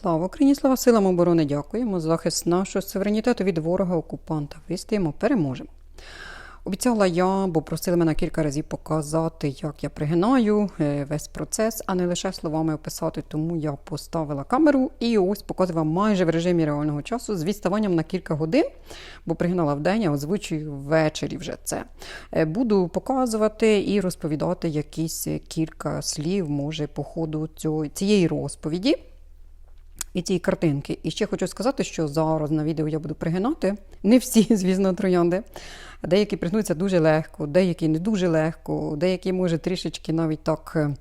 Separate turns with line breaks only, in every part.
Слава Україні, слава силам оборони! Дякуємо за захист нашого суверенітету від ворога окупанта. Вистоїмо, переможемо. Обіцяла я, бо просили мене кілька разів показати, як я пригинаю е, весь процес, а не лише словами описати. Тому я поставила камеру і ось показую вам майже в режимі реального часу з відставанням на кілька годин, бо пригинала вдень, а озвучую ввечері вже це. Е, Буду показувати і розповідати якісь кілька слів, може, по ходу цього- цієї розповіді і цієї картинки. І ще хочу сказати, що зараз на відео я буду пригинати. Не всі, звісно, троянди. Деякі пригнуться дуже легко, деякі не дуже легко, деякі, може, трішечки навіть так. е,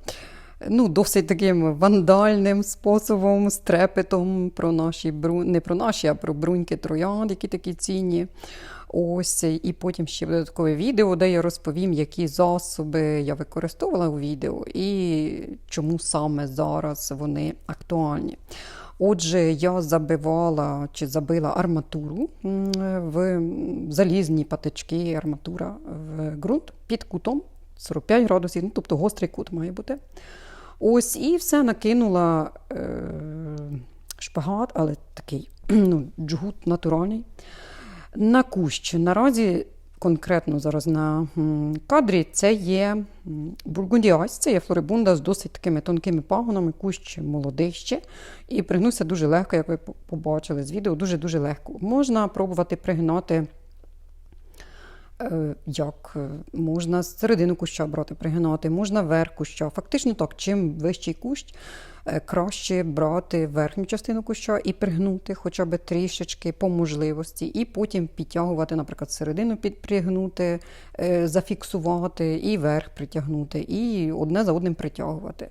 Ну, досить таким вандальним способом, з трепетом про наші бру... не про наші, а про бруньки троянд, які такі цінні. Ось, і потім ще додаткове відео, де я розповім, які засоби я використовувала у відео і чому саме зараз вони актуальні. Отже, я забивала чи забила арматуру в залізні патички, арматура в ґрунт під кутом 45 градусів, ну, тобто гострий кут має бути. Ось і все накинула е, шпагат, але такий ну, джгут натуральний. На кущ. Наразі конкретно зараз на кадрі це є бургундіась, це є флорибунда з досить такими тонкими пагонами, кущ молодий ще. І пригнувся дуже легко, як ви побачили з відео, дуже-дуже легко. Можна пробувати пригинати. Е, Як е, можна середину куща брати, пригинати, можна верх куща. Фактично так, чим вищий кущ, е, краще брати верхню частину куща і пригнути хоча б трішечки по можливості, і потім підтягувати, наприклад, середину підпригнути, зафіксувати і верх притягнути, і одне за одним притягувати.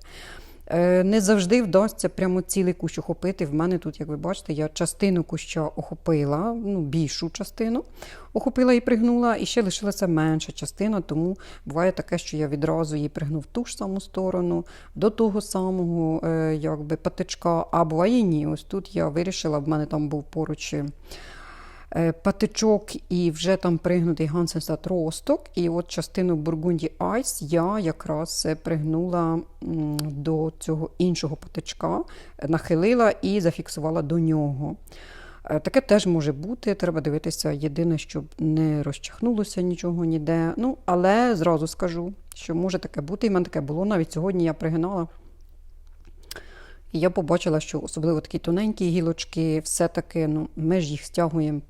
Е, Не завжди вдасться прямо цілий кущ охопити. В мене тут, як ви бачите, я частину куща охопила, ну, більшу частину охопила і пригнула, і ще лишилася менша частина, тому буває таке, що я відразу її пригну в ту ж саму сторону, до того самого е, якби, патичка, а буває ні. Ось тут я вирішила, в мене там був поруч. Е, Патичок і вже там пригнутий Гансенстат росток. І от частину Бургунді Айс я якраз е, пригнула до цього іншого патичка, е, нахилила і зафіксувала до нього. Таке теж може бути, треба дивитися. Єдине, щоб не розчахнулося нічого ніде. Ну, але зразу скажу, що може таке бути. І в мене таке було. Навіть сьогодні я пригинала. І я побачила, що особливо такі тоненькі гілочки, все-таки ну, ми ж їх стягуємо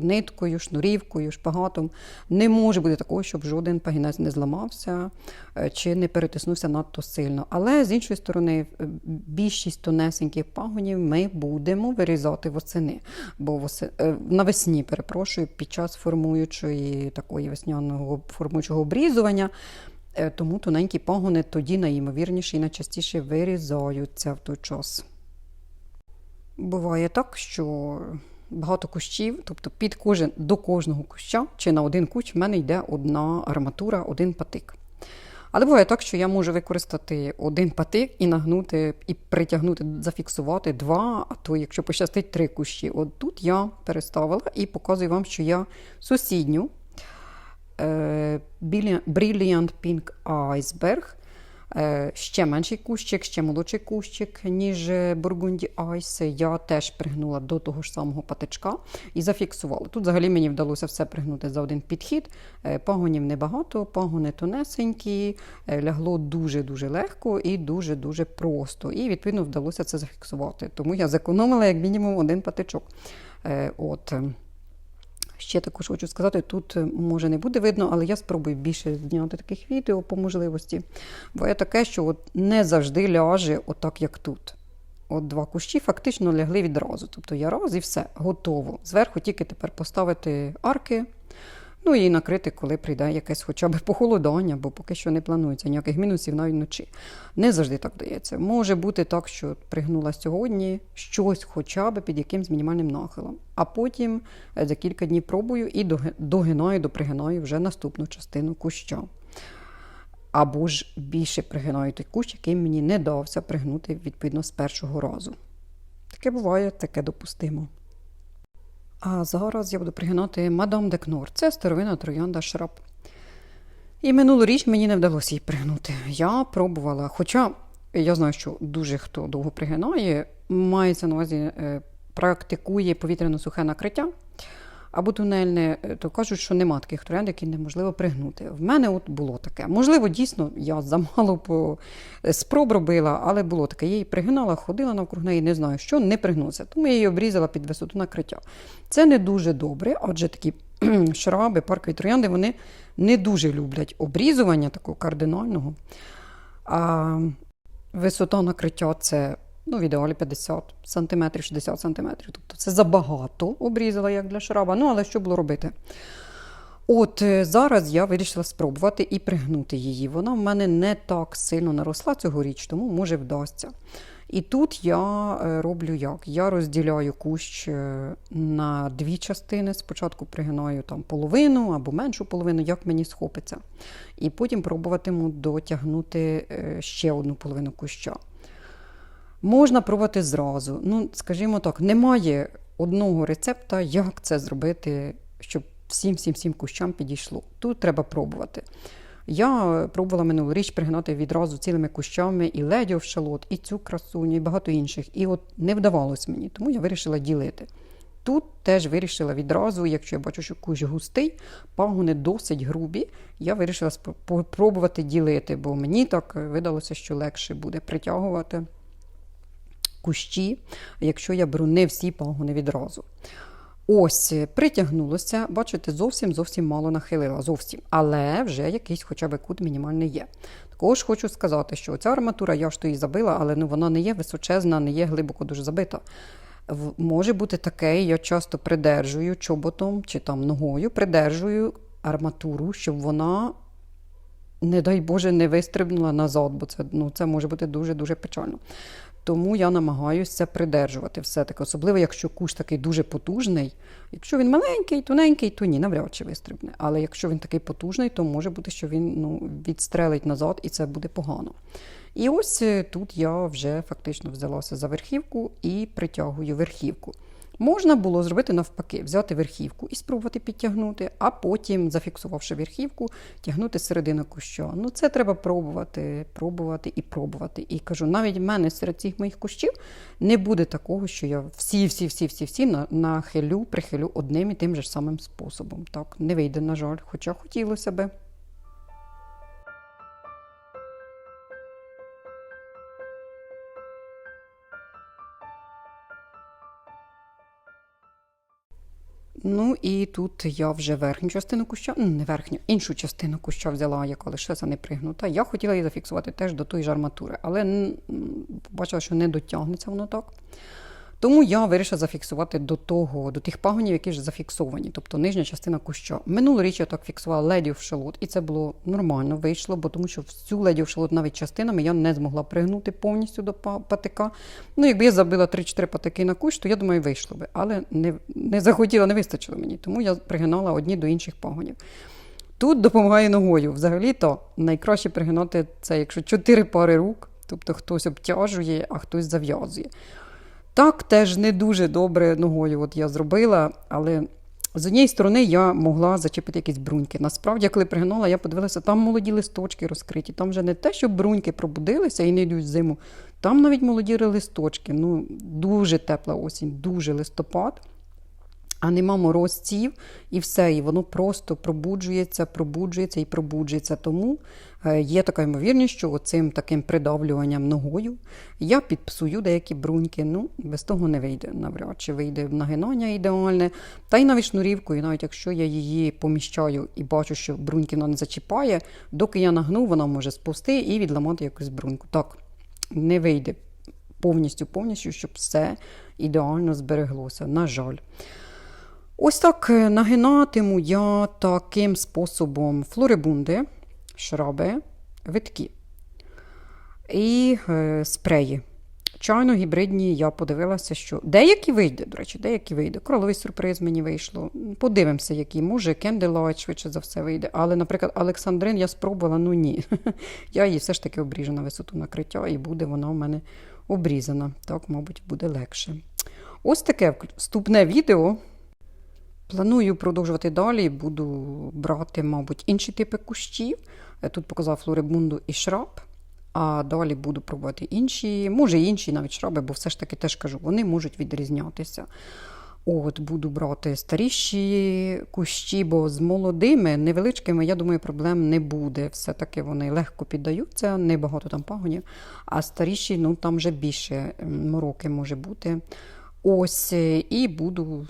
ниткою, шнурівкою, шпагатом. Не може бути такого, щоб жоден пагінець не зламався е, чи не перетиснувся надто сильно. Але з іншої сторони, е, більшість тонесеньких пагонів ми будемо вирізати восени. Бо восе- е, навесні, перепрошую, під час формуючої такої весняного формуючого обрізування. Тому тоненькі пагони тоді найімовірніше і найчастіше вирізаються в той час. Буває так, що багато кущів, тобто під кожен, до кожного куща чи на один кущ в мене йде одна арматура, один патик. Але буває так, що я можу використати один патик і нагнути, і притягнути, зафіксувати два, а то, якщо пощастить, три кущі. От тут я переставила і показую вам, що я сусідню е, Brilliant Brilliant Pink Iceberg. Е, Ще менший кущик, ще молодший кущик, ніж Burgundy Ice. Я теж пригнула до того ж самого патичка і зафіксувала. Тут взагалі мені вдалося все пригнути за один підхід. Е, Пагонів небагато, пагони тонесенькі, е, лягло дуже-дуже легко і дуже-дуже просто. І, відповідно, вдалося це зафіксувати. Тому я зекономила як мінімум один патичок. Е, От. Ще також хочу сказати, тут е, може не буде видно, але я спробую більше зняти таких відео по можливості. Бо є таке, що от не завжди ляже отак, як тут. От два кущі фактично лягли відразу. Тобто я раз і все, готово. Зверху тільки тепер поставити арки, ну і накрити, коли прийде якесь хоча б похолодання, бо поки що не планується ніяких мінусів навіть вночі. Не завжди так вдається. Може бути так, що пригнула сьогодні щось хоча б під якимсь мінімальним нахилом, а потім е, за кілька днів пробую і догинаю, допригинаю вже наступну частину куща. Або ж більше пригинаю той кущ, який мені не дався пригнути відповідно з першого разу. Таке буває, таке допустимо. А зараз я буду пригинати Мадам де Кнор. Це старовина троянда шраб. І минулоріч мені не вдалося її пригнути. Я пробувала, хоча я знаю, що дуже хто довго пригинає, мається на увазі, е, практикує повітряно-сухе накриття або тунельне, е, то кажуть, що нема таких троянд, які неможливо пригнути. В мене от було таке. Можливо, дійсно, я замало по е, спроб робила, але було таке. Я її пригинала, ходила навкруг неї, не знаю, що не пригнуться. Тому я її обрізала під висоту накриття. Це не дуже добре, адже такі шраби, паркові троянди, вони не дуже люблять обрізування такого кардинального. А висота накриття це ну, в ідеалі 50 см, 60 см. Тобто це забагато обрізала, як для шраба. Ну, але що було робити? От е, зараз я вирішила спробувати і пригнути її. Вона в мене не так сильно наросла цьогоріч, тому може вдасться. І тут я е, роблю як? Я розділяю кущ е, на дві частини. Спочатку пригинаю там половину або меншу половину, як мені схопиться. І потім пробуватиму дотягнути ще одну половину куща. Можна пробувати зразу. Ну, скажімо так, немає одного рецепта, як це зробити, щоб всім всім всім кущам підійшло. Тут треба пробувати. Я пробувала минулоріч пригнати відразу цілими кущами і ледів шалот, і цю красуню, і багато інших. І от не вдавалось мені, тому я вирішила ділити. Тут теж вирішила відразу, якщо я бачу, що кущ густий, пагони досить грубі, я вирішила спробувати ділити, бо мені так видалося, що легше буде притягувати кущі, якщо я беру не всі пагони відразу. Ось, притягнулося, бачите, зовсім зовсім мало нахилила, зовсім. Але вже якийсь хоча б кут мінімальний є. Також хочу сказати, що ця арматура, я ж то її забила, але ну, вона не є височезна, не є глибоко дуже забита. Може бути таке, я часто придержую чоботом чи там ногою, придержую арматуру, щоб вона, не дай Боже, не вистрибнула назад, бо це, ну, це може бути дуже-дуже печально. Тому я намагаюся придержувати все-таки, особливо якщо куш такий дуже потужний. Якщо він маленький, тоненький, то ні, навряд чи вистрибне. Але якщо він такий потужний, то може бути, що він ну, відстрелить назад і це буде погано. І ось е, тут я вже фактично взялася за верхівку і притягую верхівку. Можна було зробити навпаки, взяти верхівку і спробувати підтягнути, а потім, зафіксувавши верхівку, тягнути середину куща. Ну, це треба пробувати, пробувати і пробувати. І кажу, навіть в мене серед цих моїх кущів не буде такого, що я всі-всі-всі-всі-всі нахилю, прихилю одним і тим же самим способом. Так, не вийде, на жаль, хоча хотілося би. Ну і тут я вже верхню частину куща, ну, не верхню, іншу частину куща взяла, яка лише не пригнута. Я хотіла її зафіксувати теж до тої ж арматури, але бачила, що не дотягнеться воно так. Тому я вирішила зафіксувати до того, до тих пагонів, які вже зафіксовані, тобто нижня частина куща. Минулоріч я так фіксувала ледів шалот, і це було нормально, вийшло, бо тому що всю ледів шалот навіть частинами я не змогла пригнути повністю до патика. Ну, якби я забила 3-4 патики на кущ, то я думаю, вийшло би. Але не, не захотіла, не вистачило мені, тому я пригинала одні до інших пагонів. Тут допомагає ногою. Взагалі-то найкраще пригинати це, якщо чотири пари рук, тобто хтось обтяжує, а хтось зав'язує. Так теж не дуже добре ногою от я зробила, але з однієї сторони я могла зачепити якісь бруньки. Насправді, коли пригнула, я подивилася, там молоді листочки розкриті. Там вже не те, що бруньки пробудилися і не йдуть в зиму. Там навіть молоді листочки. Ну, дуже тепла осінь, дуже листопад. А нема морозців і все, і воно просто пробуджується, пробуджується і пробуджується. Тому е, є така ймовірність, що цим таким придавлюванням ногою я підпсую деякі бруньки. Ну, без того не вийде навряд чи вийде нагинання ідеальне. Та й навіть шнурівкою, навіть якщо я її поміщаю і бачу, що бруньки не зачіпає, доки я нагну, вона може сповзти і відламати якусь бруньку. Так, не вийде повністю, повністю, щоб все ідеально збереглося. На жаль. Ось так е, нагинатиму я таким способом флорибунди, шраби, витки і е, спреї. Чайно гібридні я подивилася, що деякі вийде, до речі, деякі вийде. Кроловий сюрприз мені вийшло. Подивимося, які. Може, Candlelight швидше за все вийде. Але, наприклад, Олександрин я спробувала, ну ні. Я її все ж таки обріжу на висоту накриття, і буде вона у мене обрізана. Так, мабуть, буде легше. Ось таке вступне відео. Планую продовжувати далі. Буду брати, мабуть, інші типи кущів. Е, Тут показав флорибунду і шраб. а далі буду пробувати інші, може інші навіть шраби, бо все ж таки теж кажу, вони можуть відрізнятися. От, буду брати старіші кущі, бо з молодими, невеличкими, я думаю, проблем не буде. Все-таки вони легко піддаються, небагато там пагонів, а старіші, ну там вже більше мороки може бути. Ось, е, і буду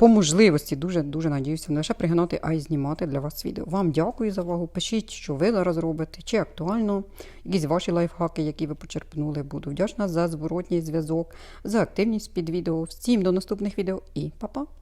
по можливості дуже дуже надіюся не лише пригинати, а й знімати для вас відео. Вам дякую за увагу. Пишіть, що ви зараз робите, чи актуально, якісь ваші лайфхаки, які ви почерпнули. Буду вдячна за зворотній зв'язок, за активність під відео. Всім до наступних відео і па-па!